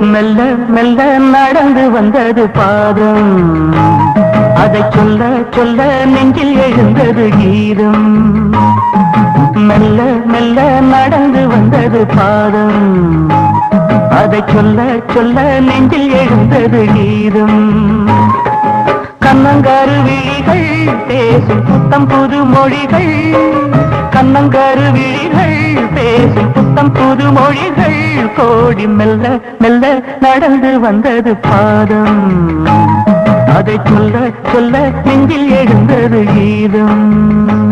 மெல்ல மெல்ல நடந்து வந்தது பாதம். அதை சொல்ல சொல்ல நெஞ்சில் எழுந்தது கீதம். மெல்ல மெல்ல நடந்து வந்தது பாதம். அதை சொல்ல சொல்ல நெஞ்சில் எழுந்தது கீதம். கண்ணங்காரு விழிகள் பேசும் புத்தம் புது மொழிகள். கண்ணங்காரு விழிகள் பேசும் புத்தம் புது மொழிகள் கோடி மெல்ல மெல்ல நடந்து வந்தது பாதம். அதை சொல்ல சொல்ல நெஞ்சில் எழுந்தது கீதம்.